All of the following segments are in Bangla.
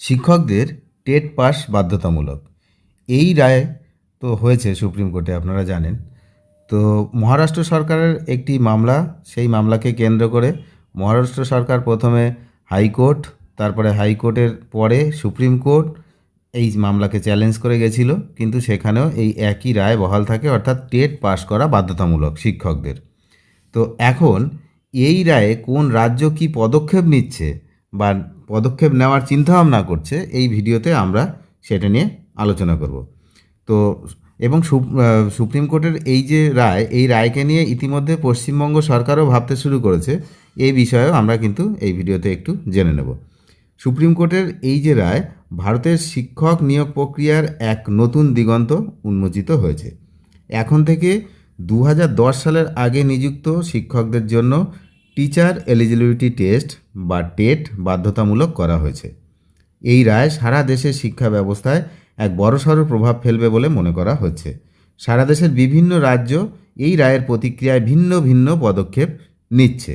শিক্ষকদের টেট পাস বাধ্যতামূলক। এই রায় তো হয়েছে সুপ্রিম কোর্টে, আপনারা জানেন। তো মহারাষ্ট্র সরকারের একটি মামলা, সেই মামলাকে কেন্দ্র করে মহারাষ্ট্র সরকার প্রথমে হাইকোর্ট, তারপরে হাইকোর্টের পরে সুপ্রিম কোর্ট এই মামলাকে চ্যালেঞ্জ করে গেছিল। কিন্তু সেখানেও এই একই রায় বহাল থাকে, অর্থাৎ টেট পাস করা বাধ্যতামূলক শিক্ষকদের। তো এখন এই রায়ে কোন রাজ্য কি পদক্ষেপ নিচ্ছে বা পদক্ষেপ নেওয়ার চিন্তাভাবনা করছে, এই ভিডিওতে আমরা সেটা নিয়ে আলোচনা করব। তো, এবং সুপ- সুপ্রিম কোর্টের এই যে রায়, এই রায়কে নিয়ে ইতিমধ্যে পশ্চিমবঙ্গ সরকারও ভাবতে শুরু করেছে এই বিষয়েও আমরা কিন্তু এই ভিডিওতে একটু জেনে নেব। সুপ্রিম কোর্টের এই যে রায়, ভারতের শিক্ষক নিয়োগ প্রক্রিয়ার এক নতুন দিগন্ত উন্মোচিত হয়েছে। এখন থেকে দু হাজার দশ সালের আগে নিযুক্ত শিক্ষকদের জন্য টিচার এলিজিবিলিটি টেস্ট বা টেট বাধ্যতামূলক করা হয়েছে। এই রায় সারা দেশের শিক্ষা ব্যবস্থায় এক বড়সড় প্রভাব ফেলবে বলে মনে করা হচ্ছে। সারা দেশের বিভিন্ন রাজ্য এই রায়ের প্রতিক্রিয়ায় ভিন্ন ভিন্ন পদক্ষেপ নিচ্ছে।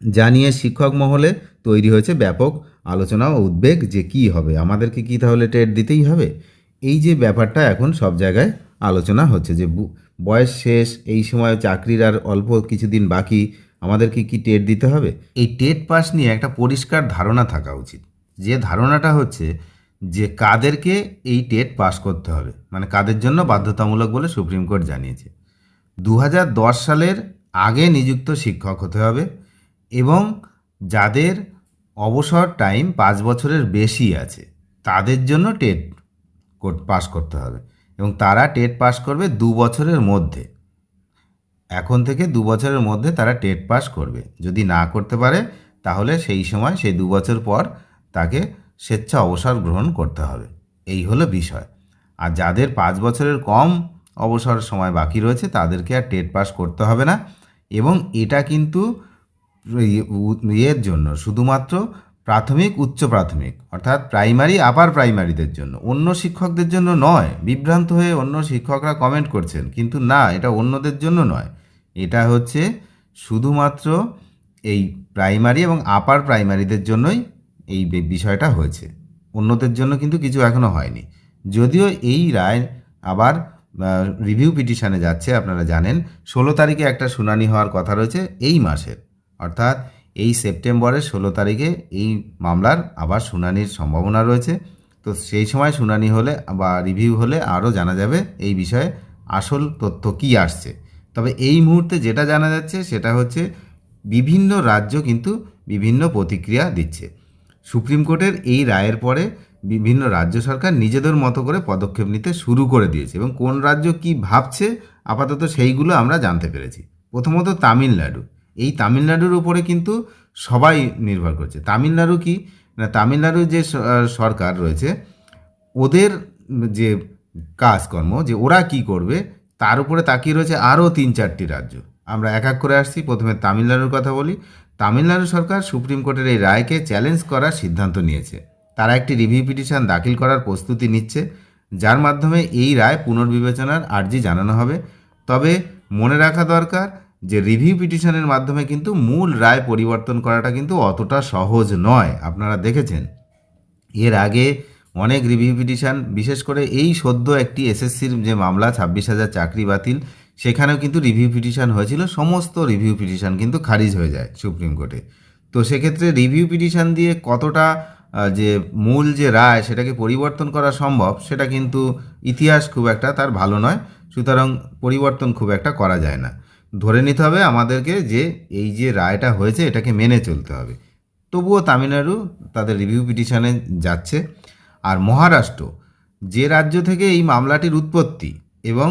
জানিয়ে শিক্ষক মহলে তৈরি হয়েছে ব্যাপক আলোচনা ও উদ্বেগ যে কি হবে, আমাদেরকে কি তাহলে টেট দিতেই হবে? এই যে ব্যাপারটা এখন সব জায়গায় আলোচনা হচ্ছে যে বয়স শেষ, এই সময় চাকরির আর অল্প কিছুদিন বাকি আমাদেরকে কি টেট দিতে হবে? এই টেট পাস নিয়ে একটা পরিষ্কার ধারণা থাকা উচিত। যে ধারণাটা হচ্ছে যে কাদেরকে এই টেট পাস করতে হবে। মানে কাদের জন্য? বাধ্যতামূলক বলে সুপ্রিম কোর্ট জানিয়েছে। দু হাজার দশ সালের আগে নিযুক্ত শিক্ষক হতে হবে এবং যাদের অবসর টাইম পাঁচ বছরের বেশি আছে, তাদের জন্য টেট পাস করতে হবে এবং তারা টেট পাস করবে দু বছরের মধ্যে। এখন থেকে দু বছরের মধ্যে তারা টেট পাস করবে। যদি না করতে পারে, তাহলে সেই সময়, সেই দু বছর পর তাকে স্বেচ্ছা অবসর গ্রহণ করতে হবে। এই হলো বিষয়। আর যাদের পাঁচ বছরের কম অবসর সময় বাকি রয়েছে, তাদেরকে আর টেট পাস করতে হবে না। এবং এটা কিন্তু ইয়ে- ইয়ের জন্য, শুধুমাত্র প্রাথমিক, উচ্চ প্রাথমিক, অর্থাৎ প্রাইমারি, আপার প্রাইমারিদের জন্য। অন্য শিক্ষকদের জন্য নয়। বিভ্রান্ত হয়ে অন্য শিক্ষকরা কমেন্ট করছেন, কিন্তু না, এটা অন্যদের জন্য নয়। এটা হচ্ছে শুধুমাত্র এই প্রাইমারি এবং আপার প্রাইমারিদের জন্যই এই বিষয়টা হয়েছে। অন্যদের জন্য কিন্তু কিছু এখনও হয়নি। যদিও এই রায় আবার রিভিউ পিটিশনে যাচ্ছে, আপনারা জানেন, ষোলো তারিখে একটা শুনানি হওয়ার কথা রয়েছে এই মাসের। অর্থাৎ এই সেপ্টেম্বরের ষোলো তারিখে এই মামলার আবার শুনানির সম্ভাবনা রয়েছে। তো সেই সময় শুনানি হলে বা রিভিউ হলে আরও জানা যাবে এই বিষয়ে আসল তথ্য কী আসছে। তবে এই মুহূর্তে যেটা জানা যাচ্ছে সেটা হচ্ছে বিভিন্ন রাজ্য কিন্তু বিভিন্ন প্রতিক্রিয়া দিচ্ছে। সুপ্রিম কোর্টের এই রায়ের পরে বিভিন্ন রাজ্য সরকার নিজেদের মতো করে পদক্ষেপ নিতে শুরু করে দিয়েছে এবং কোন রাজ্য কি ভাবছে আপাতত সেইগুলো আমরা জানতে পেরেছি। প্রথমত তামিলনাড়ু। এই তামিলনাড়ুর উপরে কিন্তু সবাই নির্ভর করছে। তামিলনাড়ু কি? না, তামিলনাড়ুর যে সরকার রয়েছে, ওদের যে কাজকর্ম, যে ওরা কি করবে তার উপরে তাকিয়ে রয়েছে আরও তিন চারটি রাজ্য। আমরা এক এক করে আসছি। প্রথমে তামিলনাড়ুর কথা বলি। তামিলনাড়ু সরকার সুপ্রিম কোর্টের এই রায়কে চ্যালেঞ্জ করার সিদ্ধান্ত নিয়েছে। তারা একটি রিভিউ পিটিশন দাখিল করার প্রস্তুতি নিচ্ছে, যার মাধ্যমে এই রায় পুনর্বিবেচনার আর্জি জানানো হবে। তবে মনে রাখা দরকার যে রিভিউ পিটিশনের মাধ্যমে কিন্তু মূল রায় পরিবর্তন করাটা কিন্তু অতটা সহজ নয়। আপনারা দেখেছেন। এর আগে অনেক রিভিউ পিটিশন বিশেষ করে এই সদ্য একটি এসএসসির যে মামলা, ছাব্বিশ হাজার চাকরি বাতিল, সেখানেও কিন্তু রিভিউ পিটিশন হয়েছিল, সমস্ত রিভিউ পিটিশন কিন্তু খারিজ হয়ে যায় সুপ্রিম কোর্টে। তো সেক্ষেত্রে রিভিউ পিটিশন দিয়ে কতটা যে মূল যে রায়, সেটাকে পরিবর্তন করা সম্ভব, সেটা কিন্তু ইতিহাস খুব একটা তার ভালো নয়, সুতরাং পরিবর্তন খুব একটা করা যায় না। ধরে নিতে হবে আমাদেরকে যে এই যে রায়টা হয়েছে, এটাকে মেনে চলতে হবে। তবুও তামিলনাড়ু তাদের রিভিউ পিটিশনে যাচ্ছে। আর মহারাষ্ট্র, যে রাজ্য থেকে এই মামলাটির উৎপত্তি এবং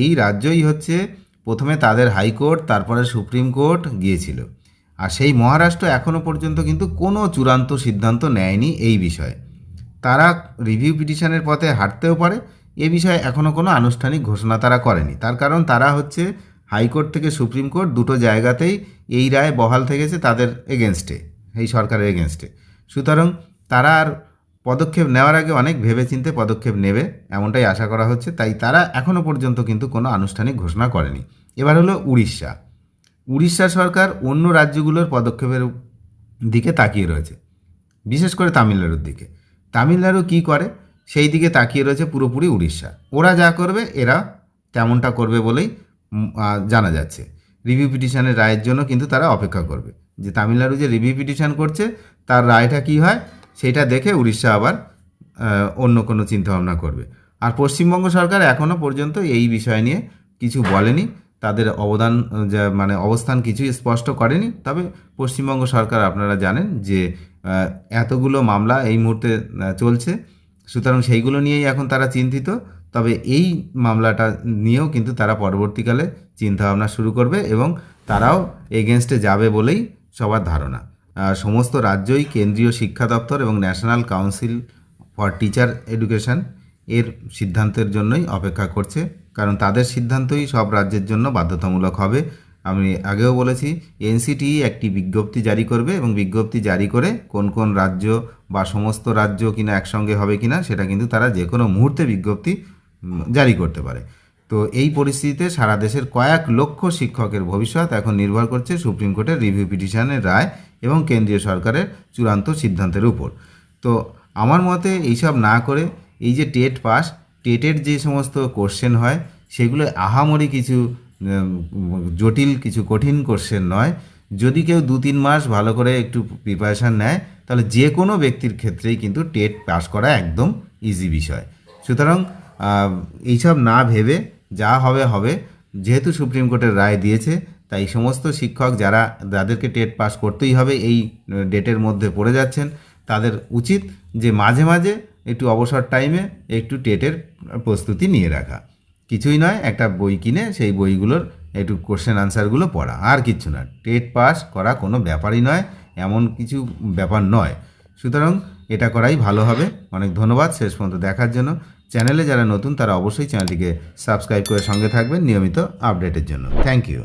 এই রাজ্যই হচ্ছে প্রথমে তাদের হাইকোর্ট, তারপরে সুপ্রিম কোর্ট গিয়েছিল। আর সেই মহারাষ্ট্র এখনও পর্যন্ত কিন্তু কোনো চূড়ান্ত সিদ্ধান্ত নেয়নি এই বিষয়ে। তারা রিভিউ পিটিশনের পথে হাঁটতেও পারে, এ বিষয়ে এখনও কোনো আনুষ্ঠানিক ঘোষণা তারা করেনি। তার কারণ তারা হচ্ছে হাইকোর্ট থেকে সুপ্রিম কোর্ট দুটো জায়গাতেই এই রায় বহাল থেকেছে তাদের এগেনস্টে, এই সরকারের এগেনস্টে। সুতরাং তারা আর পদক্ষেপ নেওয়ার আগে অনেক ভেবেচিন্তে পদক্ষেপ নেবে, এমনটাই আশা করা হচ্ছে। তাই তারা এখনও পর্যন্ত কিন্তু কোনো আনুষ্ঠানিক ঘোষণা করেনি। এবার হলো উড়িষ্যা। উড়িষ্যা সরকার অন্য রাজ্যগুলোর পদক্ষেপের দিকে তাকিয়ে রয়েছে, বিশেষ করে তামিলনাড়ুর দিকে। তামিলনাড়ু কি করে? সেই দিকে তাকিয়ে রয়েছে পুরোপুরি উড়িষ্যা। ওরা যা করবে, এরা তেমনটা করবে বলেই জানা যাচ্ছে। রিভিউ পিটিশনের রায়ের জন্য কিন্তু তারা অপেক্ষা করবে। যে তামিলনাড়ু যে রিভিউ পিটিশন করছে, তার রায়টা কি হয়? সেটা দেখে উড়িষ্যা আবার অন্য কোনো চিন্তাভাবনা করবে। আর পশ্চিমবঙ্গ সরকার এখনও পর্যন্ত এই বিষয় নিয়ে কিছু বলেনি। তাদের অবদান মানে অবস্থান কিছুই স্পষ্ট করেনি। তবে পশ্চিমবঙ্গ সরকার আপনারা জানেন যে এতগুলো মামলা এই মুহূর্তে চলছে। সুতরাং সেইগুলো নিয়েই এখন তারা চিন্তিত। তবে এই মামলাটা নিয়েও কিন্তু তারা পরবর্তীকালে চিন্তাভাবনা শুরু করবে এবং তারাও এগেনস্টে যাবে বলেই সবার ধারণা। সমস্ত রাজ্যই কেন্দ্রীয় শিক্ষা দপ্তর এবং National Council for Teacher Education এর সিদ্ধান্তের জন্যই অপেক্ষা করছে। কারণ তাদের সিদ্ধান্তই সব রাজ্যের জন্য বাধ্যতামূলক হবে। আমি আগেও বলেছি এনসিটি একটি বিজ্ঞপ্তি জারি করবে এবং বিজ্ঞপ্তি জারি করে কোন কোন রাজ্য বা সমস্ত রাজ্য কিনা একসঙ্গে হবে কিনা সেটা কিন্তু তারা যে কোনো মুহূর্তে বিজ্ঞপ্তি জারি করতে পারে। তো এই পরিস্থিতিতে সারা দেশের কয়েক লক্ষ শিক্ষকের ভবিষ্যৎ এখন নির্ভর করছে সুপ্রিম কোর্টের রিভিউ পিটিশনের রায় এবং কেন্দ্রীয় সরকারের চূড়ান্ত সিদ্ধান্তের উপর। তো আমার মতে এইসব না করে এই যে টেট পাস, টেটের যে সমস্ত কোশ্চেন হয়, সেগুলো আহামরি কিছু জটিল, কিছু কঠিন কোশ্চেন নয়। যদি কেউ দু তিন মাস ভালো করে একটু প্রিপারেশান নেয়, তাহলে যে কোনো ব্যক্তির ক্ষেত্রেই কিন্তু টেট পাস করা একদম ইজি বিষয়। সুতরাং এইসব না ভেবে যা হবে হবে। যেহেতু সুপ্রিম কোর্টের রায় দিয়েছে তাই সমস্ত শিক্ষক যারা, যাদেরকে টেট পাস করতেই হবে, এই ডেটের মধ্যে পড়ে যাচ্ছেন, তাদের উচিত যে মাঝে মাঝে একটু অবসর টাইমে একটু টেটের প্রস্তুতি নিয়ে রাখা। কিছুই নয়, একটা বই কিনে সেই বইগুলোর একটু কোশ্চেন আনসারগুলো পড়া, আর কিছু না। টেট পাস করা কোনো ব্যাপারই নয়, এমন কিছু ব্যাপার নয়। সুতরাং এটা করাই ভালো হবে। অনেক ধন্যবাদ, শেষ পর্যন্ত দেখার জন্য। চ্যানেলে যারা নতুন, তারা অবশ্যই চ্যানেলটিকে সাবস্ক্রাইব করে সঙ্গে থাকবেন নিয়মিত আপডেটের জন্য। Thank you